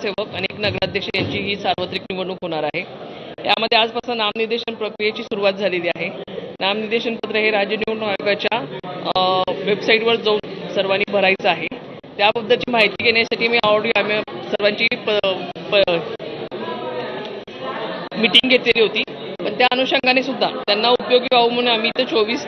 नगरसेवक अनेक नगराध्यक्ष यांची ही सार्वत्रिक निवडणूक होणार आहे. यामध्ये आजपासून नामनिर्देशन प्रक्रियेची सुरुवात झालेली आहे. नामनिर्देशन पत्र हे राज्य निवडणूक आयोगाच्या वेबसाईटवर जाऊन सर्वांनी भरायचं आहे. त्याबद्दलची माहिती घेण्यासाठी मी ऑडिओ आम्ही सर्वांची मीटिंग घेतलेली होती. त्या अनुषंगाने सुद्धा त्यांना उपयोगी व्हावं म्हणून आम्ही इथं चोवीस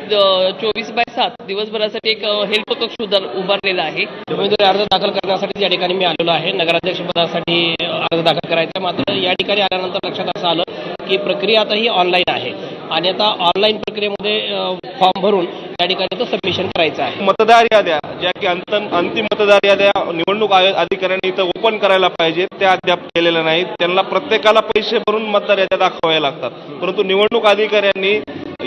चोवीस बाय सात दिवसभरासाठी एक हेल्प कक्ष उभारलेला आहे उमेदवारी अर्ज दाखल करण्यासाठी या ठिकाणी मी आलेलो आहे नगराध्यक्ष पदासाठी अर्ज दाखल करायचा आहे. मात्र या ठिकाणी आल्यानंतर लक्षात असं आलं की प्रक्रिया आता ही ऑनलाईन आहे आणि आता ऑनलाईन प्रक्रियेमध्ये फॉर्म भरून त्या ठिकाणी तो सबमिशन करायचा आहे. मतदार याद्या ज्या की अंतिम मतदार याद्या निवडणूक आयोग अधिकाऱ्यांनी इथं ओपन करायला पाहिजे त्या अद्याप केलेल्या नाहीत. त्यांना प्रत्येकाला पैसे भरून मतदार याद्या दाखवाव्या लागतात. परंतु निवडणूक अधिकाऱ्यांनी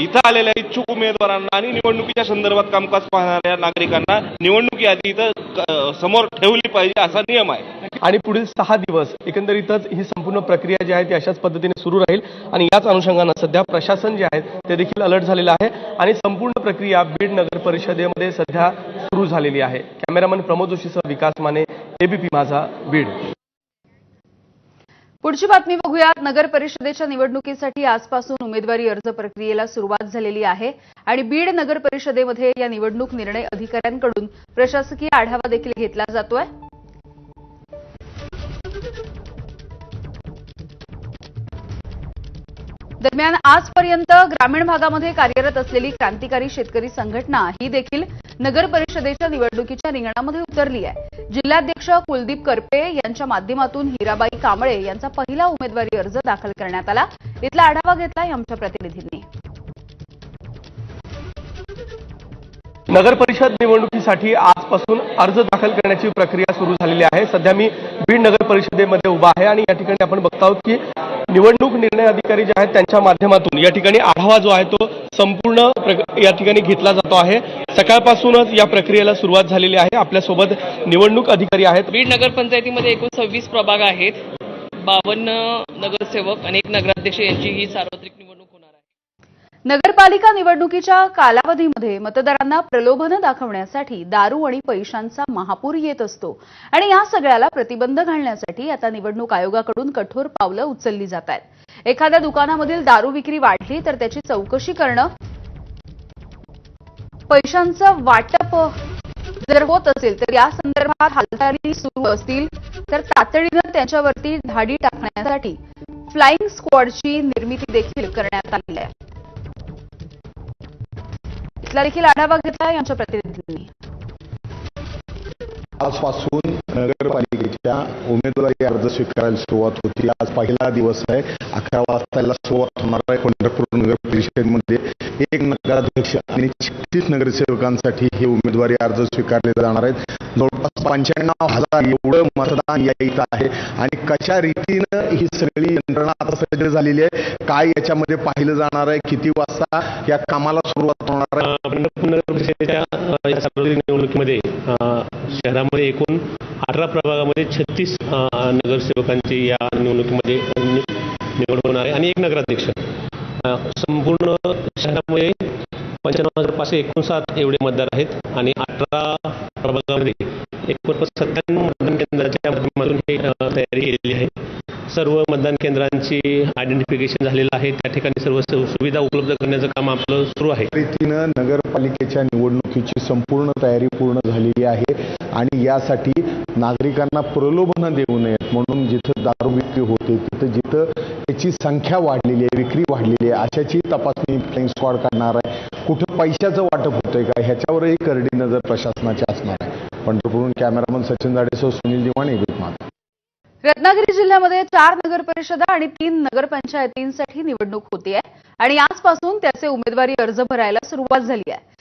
इथं आलेल्या इच्छुक उमेदवारांना आणि निवडणुकीच्या संदर्भात कामकाज पाहणाऱ्या नागरिकांना निवडणूक यादी इथं समोर ठेवली पाहिजे असा नियम आहे. आणि पुढील सहा दिवस एकंदरीतच ही संपूर्ण प्रक्रिया जी आहे ती अशाच पद्धतीने सुरू राहील. आणि याच अनुषंगानं सध्या प्रशासन जे आहे ते देखील अलर्ट झालेलं आहे. आणि संपूर्ण प्रक्रिया बीड नगर परिषदेमध्ये सध्या सुरू झालेली आहे. कॅमेरामन प्रमोद जोशीसह विकास माने एबीपी माझा बीड. पुढची बातमी बघूयात. नगर परिषदेच्या निवडणुकीसाठी आजपासून उमेदवारी अर्ज प्रक्रियेला सुरुवात झालेली आहे. आणि बीड नगर परिषदेमध्ये या निवडणूक निर्णय अधिकाऱ्यांकडून प्रशासकीय आढावा देखील घेतला जातोय. दरम्यान आजपर्यंत ग्रामीण भागामध्ये कार्यरत असलेली क्रांतिकारी शेतकरी संघटना ही देखील नगर परिषदेच्या निवडणुकीच्या रिंगणामध्ये उतरली आहे. जिल्हाध्यक्ष कुलदीप करपे यांच्या माध्यमातून हिराबाई कांबळे यांचा पहिला उमेदवारी अर्ज दाखल करण्यात आला. इथला आढावा घेतलाय आमच्या प्रतिनिधींनी. नगर परिषद निवडणुकीसाठी आजपासून अर्ज दाखल करण्याची प्रक्रिया सुरू झालेली आहे. सध्या मी बीड नगर परिषदेमध्ये उभा आहे आणि या ठिकाणी आपण बघत आहोत की निवडणूक निर्णय अधिकारी जे आहेत त्यांच्या माध्यमातून या ठिकाणी आढावा जो आहे तो संपूर्ण या ठिकाणी घेतला जातो आहे. सकाळपासूनच या प्रक्रियेला सुरुवात झालेली आहे. आपल्यासोबत निवडणूक अधिकारी आहेत. बीड नगरपंचायतीमध्ये एकूण सव्वीस प्रभाग आहेत. बावन्न नगरसेवक आणि एक नगराध्यक्ष यांची ही सार्वत्रिक नगरपालिका निवडणुकीच्या कालावधीमध्ये मतदारांना प्रलोभनं दाखवण्यासाठी दारू आणि पैशांचा महापूर येत असतो. आणि या सगळ्याला प्रतिबंध घालण्यासाठी आता निवडणूक आयोगाकडून कठोर पावलं उचलली जात आहेत. एखाद्या दुकानामधील दारू विक्री वाढली तर त्याची चौकशी करणं पैशांचं वाटप जर होत असेल तर या संदर्भात हालचाली सुरू असतील तर तातडीनं त्यांच्यावरती धाडी टाकण्यासाठी फ्लाईंग स्क्वॉडची निर्मिती देखील करण्यात आली आहे. इथला देखील आढावा घेतला यांच्या प्रतिनिधींनी. आजपासून नगरपालिकेच्या उमेदवारी अर्ज स्वीकारायला सुरुवात होती. आज पहिला दिवस आहे. अकरा वाजता याला सुरुवात होणार आहे. पंढरपूर नगर परिषदेमध्ये एक नगराध्यक्ष आणि छत्तीस नगरसेवकांसाठी हे उमेदवारी अर्ज स्वीकारले जाणार आहेत. जवळपास पंच्याण्णव हजार एवढं मतदान यायचं आहे. आणि कशा रीतीनं ही सगळी यंत्रणा आता सज्ज झालेली आहे? काय याच्यामध्ये पाहिलं जाणार आहे? किती वाजता या कामाला सुरुवात होणार आहे? या निवडणुकीमध्ये शहरामध्ये एकूण अठरा प्रभागामध्ये छत्तीस नगरसेवकांची या निवडणुकीमध्ये निवड होणार आहे आणि एक नगराध्यक्ष. संपूर्ण शहरामध्ये पंच्याण्णव हजार पाचशे एकोणसाठ एवढे मतदार आहेत आणि अठरा प्रभागामध्ये एकूण सत्त्याण्णव मतदान केंद्राच्या माध्यमातून हे तयारी केलेली आहे. सर्व मतदान केंद्रांची आयडेंटिफिकेशन झालेलं आहे. त्या ठिकाणी सर्व सुविधा उपलब्ध करण्याचं काम आपलं सुरू आहे. रीतीनं नगरपालिकेच्या निवडणुकीची संपूर्ण तयारी पूर्ण झालेली आहे आणि यासाठी नागरिकांना प्रलोभनं देऊ नयेत. म्हणून जिथं दारू विक्री होते तिथं जिथं त्याची संख्या वाढलेली आहे विक्री वाढलेली आहे अशाची तपासणी फ्लाईंग स्क्वॉड करणार आहे. कुठं पैशाचं वाटप होतंय का? ह्याच्यावरही करडी नजर प्रशासनाची असणार आहे. पंढरपूरहून कॅमेरामन सचिन जाडेसह सुनील दिवाणी विकमान रत्नागिरी जिल्ह्यामध्ये चार नगर परिषदा आणि तीन नगरपंचायतींसाठी निवडणूक होती आहे आणि आजपासून त्याचे उमेदवारी अर्ज भरायला सुरुवात झाली आहे